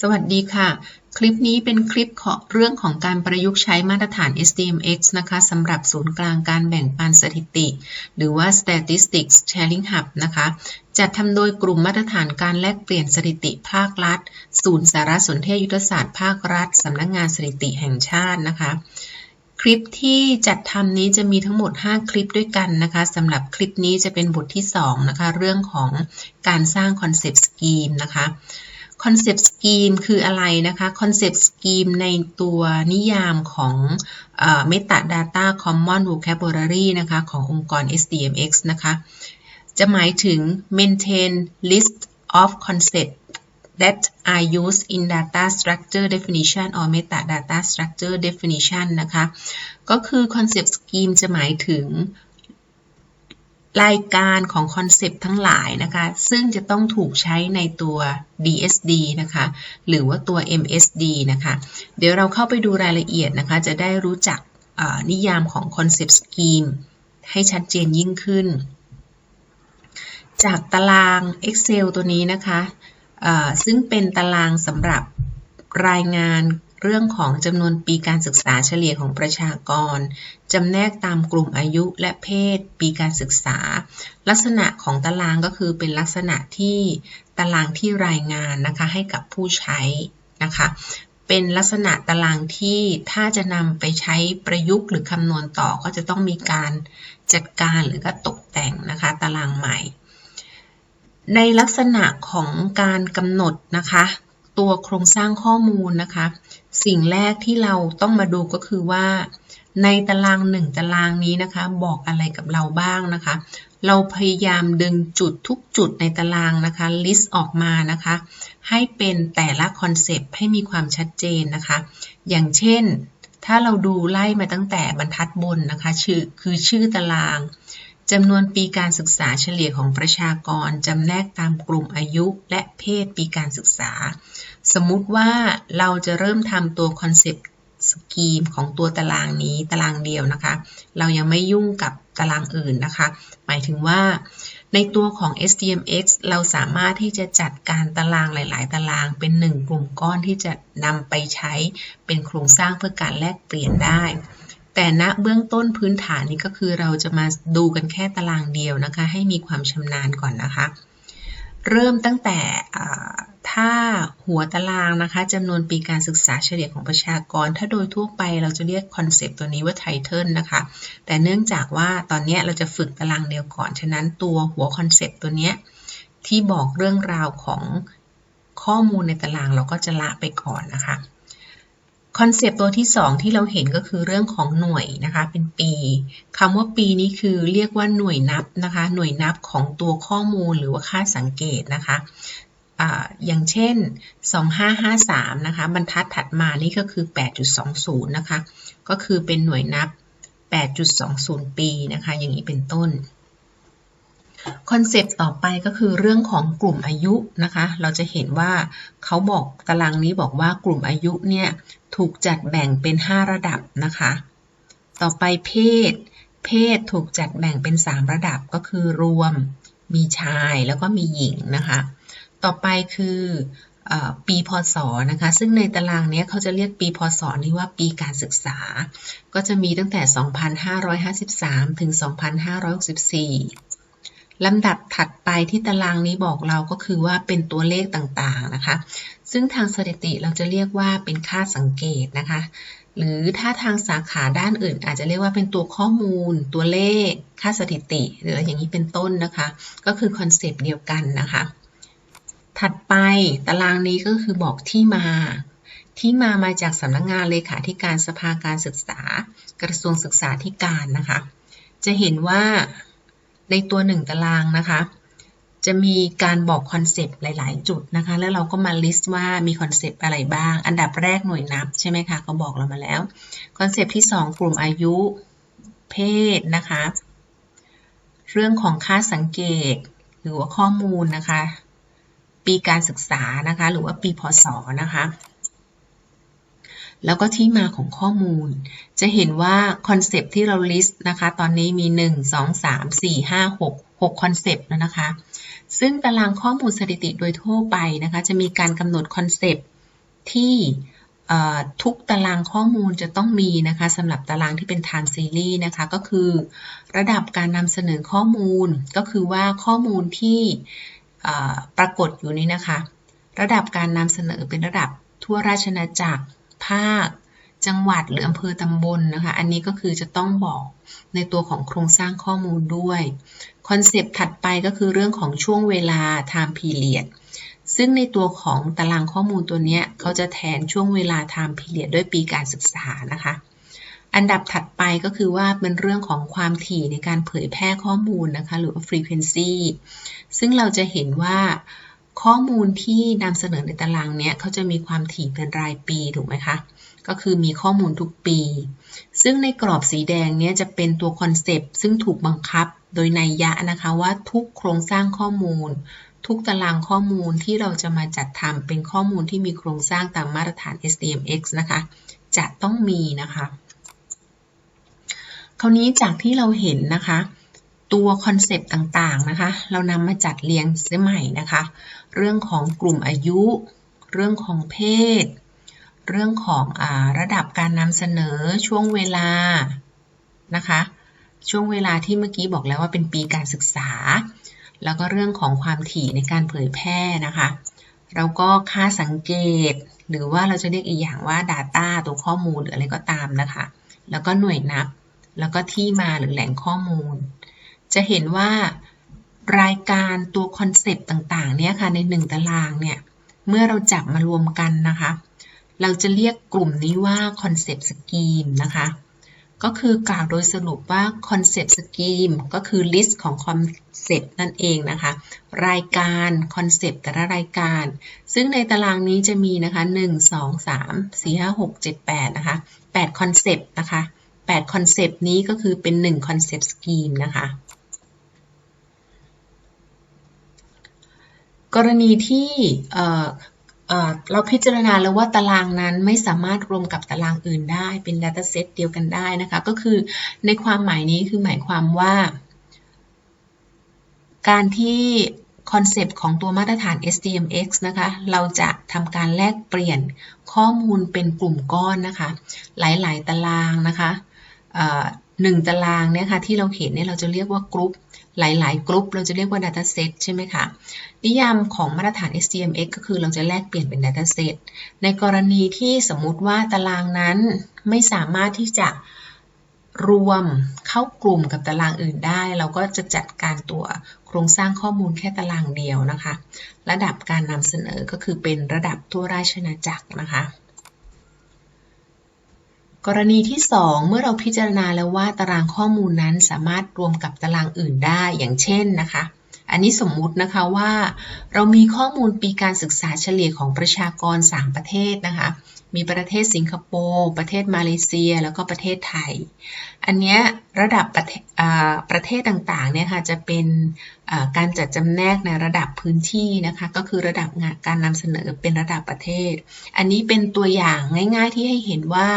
สวัสดีค่ะ คลิปนี้เป็นคลิปของเรื่องของการประยุกต์ใช้มาตรฐาน SDMX นะคะสำหรับศูนย์กลางการแบ่งปันสถิติ หรือว่า Statistics Sharing Hub นะคะ จัดทำโดยกลุ่มมาตรฐานการแลกเปลี่ยนสถิติภาครัฐ ศูนย์สารสนเทศยุทธศาสตร์ภาครัฐสำนักงงานสถิติแห่งชาตินะคะคลิปที่จัดทำนี้จะมีทั้งหมด 5 คลิปด้วยกันนะคะสำหรับคลิปนี้จะเป็นบทที่ 2 นะคะ เรื่องของการสร้างคอนเซปต์สกีมนะคะ คอนเซปต์สกีมคืออะไรนะคะคอนเซปต์สกีมในตัวนิยามของ Metadata Common Vocabulary นะคะขององค์กร SDMX นะคะจะหมายถึง maintain list of concepts that are used in data structure definition or metadata structure definition นะคะ ก็คือ concept scheme จะหมายถึง รายการของคอนเซปต์ทั้งหลายนะคะ ซึ่งจะต้องถูกใช้ในตัว DSD นะคะ หรือว่าตัว MSD นะคะ เดี๋ยวเราเข้าไปดูรายละเอียดนะคะ จะได้รู้จักนิยามของคอนเซปต์สกีมให้ชัดเจนยิ่งขึ้น จากตาราง Excel ตัวนี้นะคะซึ่งเป็นตารางสำหรับรายงาน เรื่องของจำนวนปีการศึกษาเฉลี่ยของประชากร จำแนกตามกลุ่มอายุและเพศ ปีการศึกษา ลักษณะของตารางก็คือเป็นลักษณะที่ตารางที่รายงานนะคะให้กับผู้ใช้นะคะ เป็นลักษณะตารางที่ถ้าจะนำไปใช้ประยุกต์หรือคำนวณต่อก็จะต้องมีการจัดการหรือก็ตกแต่งนะคะตารางใหม่ ในลักษณะของการกำหนดนะคะ ตัวโครงสร้างข้อมูลนะคะ สิ่งแรกที่เราต้องมาดูก็คือว่า ในตารางหนึ่งตารางนี้นะคะ บอกอะไรกับเราบ้างนะคะ เราพยายามดึงจุดทุกจุดในตารางนะคะลิสต์ออกมานะคะ ให้เป็นแต่ละคอนเซปต์ให้มีความชัดเจนนะคะ อย่างเช่น ถ้าเราดูไล่มาตั้งแต่บรรทัดบนนะคะ ชื่อคือชื่อตาราง จำนวนปีการศึกษาเฉลี่ยของประชากรจำแนกตามกลุ่มอายุและเพศปีการศึกษา สมมุติว่าเราจะเริ่มทำตัวคอนเซปต์สกีมของตัวตารางนี้ตารางเดียวนะคะ เรายังไม่ยุ่งกับตารางอื่นนะคะ หมายถึงว่า ในตัวของ SDMX เราสามารถที่จะจัดการตารางหลาย ๆ ตารางเป็นหนึ่งกลุ่มก้อนที่จะนำไปใช้เป็นโครงสร้างเพื่อการแลกเปลี่ยนได้ แต่ณเบื้องต้นพื้นฐานนี้ก็คือเราจะมาดูกันแค่ตารางเดียวนะคะ ให้มีความชำนาญก่อนนะคะ เริ่มตั้งแต่ถ้าหัวตารางนะคะจำนวนปีการศึกษาเฉลี่ยของประชากร ถ้าโดยทั่วไปเราจะเรียกคอนเซปต์ตัวนี้ว่าไทเทิลนะคะ แต่เนื่องจากว่าตอนนี้เราจะฝึกตารางเดียวก่อน ฉะนั้นตัวหัวคอนเซปต์ตัวนี้ที่บอกเรื่องราวของข้อมูลในตารางเราก็จะละไปก่อนนะคะ คอนเซปต์ตัวที่2ที่เราเห็นก็คือเรื่องของหน่วยนะคะ เป็นปีคำว่าปีนี้คือเรียกว่าหน่วยนับนะคะ หน่วยนับของตัวข้อมูลหรือว่าค่าสังเกตนะคะออย่างเช่น 2553 นะคะ บรรทัดถัดมานี่ก็คือ 8.20 นะคะ ก็คือเป็นหน่วยนับ 8.20 ปีนะคะ อย่างนี้เป็นต้น คอนเซปต์ต่อไปก็คือเรื่องของกลุ่มอายุนะคะ เราจะเห็นว่าเขาบอกตารางนี้บอกว่ากลุ่มอายุเนี่ยถูกจัดแบ่งเป็น 5 ระดับนะคะ ต่อไปเพศ เพศถูกจัดแบ่งเป็น 3 ระดับก็คือรวม มีชายแล้วก็มีหญิงนะคะ ต่อไปคือปีพศนะคะ ซึ่งในตารางนี้เขาจะเรียกปีพศนี้ว่าปีการศึกษา ก็จะมีตั้งแต่ 2553 ถึง 2564 ลำดับถัดไปที่ตารางนี้บอกเราก็คือว่าเป็นตัวเลขต่างๆนะคะ ซึ่งทางสถิติเราจะเรียกว่าเป็นค่าสังเกตนะคะ หรือถ้าทางสาขาด้านอื่น อาจจะเรียกว่าเป็นตัวข้อมูล ตัวเลข ค่าสถิติ หรืออย่างนี้เป็นต้นนะคะ ก็คือคอนเซปต์เดียวกันนะคะ ถัดไปตารางนี้ก็คือบอกที่มา ที่มามาจากสำนักงงานเลขาธิการสภาการศึกษา กระทรวงศึกษาธิการนะคะ จะเห็นว่า ในตัวหนึ่งตารางนะคะ จะมีการบอกคอนเซปต์หลาย ๆ จุดนะคะ แล้วเราก็มาลิสต์ว่ามีคอนเซปต์อะไรบ้าง อันดับแรกหน่วยนับใช่ไหมคะเขาบอกเรามาแล้ว คอนเซปต์ที่ 2 กลุ่มอายุเพศนะคะ เรื่องของค่าสังเกต หรือว่าข้อมูลนะคะ ปีการศึกษานะคะ หรือว่าปีพศนะคะ แล้วก็ที่มาของข้อมูล จะเห็นว่าคอนเซปที่เราลิสต์นะคะ ตอนนี้มี 1 2 3 4 5 6 6คอนเซปต์แล้วนะคะ ซึ่งตารางข้อมูลสถิติโดยทั่วไปนะคะ จะมีการกำหนดคอนเซปต์ที่ทุกตารางข้อมูลจะต้องมีนะคะสำหรับตารางที่เป็น time series นะคะ ก็คือระดับการนำเสนอข้อมูล ก็คือว่าข้อมูลที่ปรากฏอยู่นี้นะคะ ระดับการนำเสนอเป็นระดับทั่วราชนาจักร ภาค จังหวัดหรืออำเภอตำบลนนะคะ อันนี้ก็คือจะต้องบอกในตัวของโครงสร้างข้อมูลด้วย คอนเซปต์ถัดไปก็คือเรื่องของช่วงเวลา time period ซึ่งในตัวของตารางข้อมูลตัวนี้เขาจะแทนช่วงเวลา time period ด้วยปีการศึกษานะคะ อันดับถัดไปก็คือว่าเป็นเรื่องของความถี่ในการเผยแพร่ข้อมูลนะคะ หรือ frequency ซึ่งเราจะเห็นว่า ข้อมูลที่นำเสนอในตารางเนี้ยเขาจะมีความถี่เป็นรายปีถูกไหมคะ ก็คือมีข้อมูลทุกปี ซึ่งในกรอบสีแดงเนี้ยจะเป็นตัวคอนเซปต์ซึ่งถูกบังคับโดยนัยยะนะคะว่าทุกโครงสร้างข้อมูล ทุกตารางข้อมูลที่เราจะมาจัดทำเป็นข้อมูลที่มีโครงสร้างตามมาตรฐาน SDMX นะคะ จะต้องมีนะคะ คราวนี้จากที่เราเห็นนะคะ ตัวคอนเซปต์ต่างๆนะคะ เรานำมาจัดเรียงเสียใหม่นะคะ เรื่องของกลุ่มอายุ เรื่องของเพศ เรื่องของอระดับการนำเสนอช่วงเวลานะคะ ช่วงเวลาที่เมื่อกี้บอกแล้วว่าเป็นปีการศึกษา แล้วก็เรื่องของความถี่ในการเผยแพร่นะคะ เราก็ค่าสังเกต หรือว่าเราจะเรียกอีกอย่างว่า Data ตัวข้อมูลหรืออะไรก็ตามนะคะ แล้วก็หน่วยนับแล้วก็ที่มาหรือแหล่งข้อมูล จะเห็นว่ารายการตัวคอนเซปต์ต่างๆเนี่ยค่ะในหนึ่งตารางเนี่ย เมื่อเราจับมารวมกันนะคะ เราจะเรียกกลุ่มนี้ว่าคอนเซปต์สกีมนะคะ ก็คือกล่าวโดยสรุปว่า Concept Scheme ก็คือ list ของ Concept นั่นเองนะคะ รายการ Concept แต่ละรายการ ซึ่งในตารางนี้จะมีนะคะ 1 2 3 4 5 6 7 8 นะคะ8 Concept นะคะ8 Concept นี้ก็คือเป็น1 Concept Scheme นะคะ กรณีที่เราพิจารณาแล้วว่าตารางนั้นไม่สามารถรวมกับตารางอื่นได้เป็น Data Set เดียวกันได้นะคะ ก็คือในความหมายนี้คือหมายความว่า การที่คอนเซปต์ของตัวมาตรฐาน SDMX นะคะ เราจะทำการแลกเปลี่ยนข้อมูลเป็นกลุ่มก้อนนะคะ หลายๆ ตารางนะคะหนึ่งตารางเนี่ยค่ะที่เราเห็นเนี่ยเราจะเรียกว่ากรุ๊ป หลาย ๆกรุ๊ปเราจะเรียกว่า Data Set ใช่ไหมคะ นิยามของมาตรฐาน SDMX ก็คือเราจะแลกเปลี่ยนเป็น Data Set ในกรณีที่สมมุติว่าตารางนั้นไม่สามารถที่จะรวมเข้ากลุ่มกับตารางอื่นได้ เราก็จะจัดการตัวโครงสร้างข้อมูลแค่ตารางเดียวนะคะ ระดับการนำเสนอก็คือเป็นระดับทั่วราชนาจักรนะคะ กรณีที่ 2 เมื่อเราพิจารณาแล้วว่าตารางข้อมูลนั้นสามารถรวมกับตารางอื่นได้อย่างเช่นนะคะ อันนี้สมมุตินะคะว่า เรามีข้อมูลปีการศึกษาเฉลี่ยของประชากร 3 ประเทศนะคะ มีประเทศสิงคโปร์ประเทศมาเลเซีย แล้วก็ประเทศไทย อันนี้ระดับประเทศประเทศต่างๆเนี่ยค่ะจะเป็นการจัดจำแนกในระดับพื้นที่นะคะก็คือระดับการนำเสนอเป็นระดับประเทศ อันนี้เป็นตัวอย่างง่าย ๆที่ให้เห็นว่า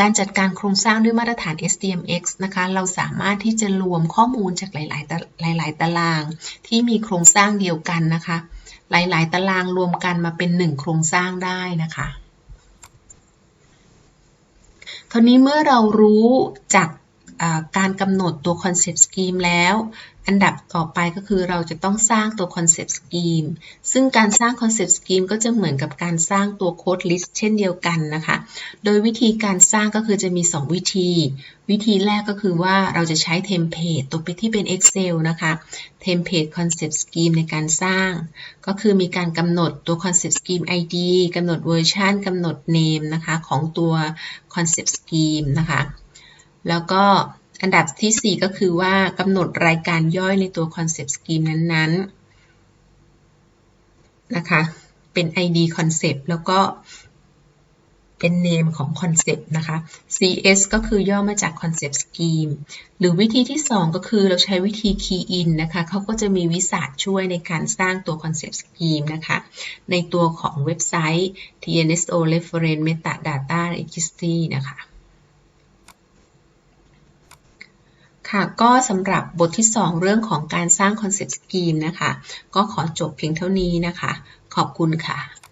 การจัดการโครงสร้างด้วยมาตรฐาน SDMX นะคะ เราสามารถที่จะรวมข้อมูลจากหลาย ๆ หลาย ๆ ตาราง ที่มีโครงสร้างเดียวกันนะคะ หลาย ๆ ตารางรวมกันมาเป็นหนึ่งโครงสร้างได้นะคะคราวนี้เมื่อเรารู้จาก การกำหนดตัว Concept Scheme แล้ว อันดับต่อไปก็คือเราจะต้องสร้างตัว Concept Scheme ซึ่งการสร้าง Concept Scheme ก็จะเหมือนกับการสร้างตัว Code List เช่นเดียวกันนะคะ โดยวิธีการสร้างก็คือจะมี 2 วิธี วิธีแรกก็คือว่าเราจะใช้เทมเพลตตัวไปที่เป็น Excel นะคะเทมเพลต Concept Scheme ในการสร้าง ก็คือมีการกำหนดตัว Concept Scheme ID กำหนดเวอร์ชันกำหนด Name นะคะของตัว Concept Scheme นะคะ แล้วก็อันดับที่ 4 ก็คือว่ากำหนดรายการย่อยในตัว Concept Scheme นั้นๆนะคะ เป็น ID Concept แล้วก็เป็น name ของ Concept นะคะ CS ก็คือย่อมาจาก Concept Scheme หรือวิธีที่ 2 ก็คือเราใช้วิธี Key in นะคะเขาก็จะมีวิสา์ช่วยในการสร้างตัว Concept Scheme นะคะ ในตัวของเว็บไซต์ TNSO Reference Metadata Registry นะคะ ค่ะ ก็สำหรับบทที่ 2 เรื่องของการสร้างคอนเซ็ปต์สกีมนะคะ ก็ขอจบเพียงเท่านี้นะคะ ขอบคุณค่ะ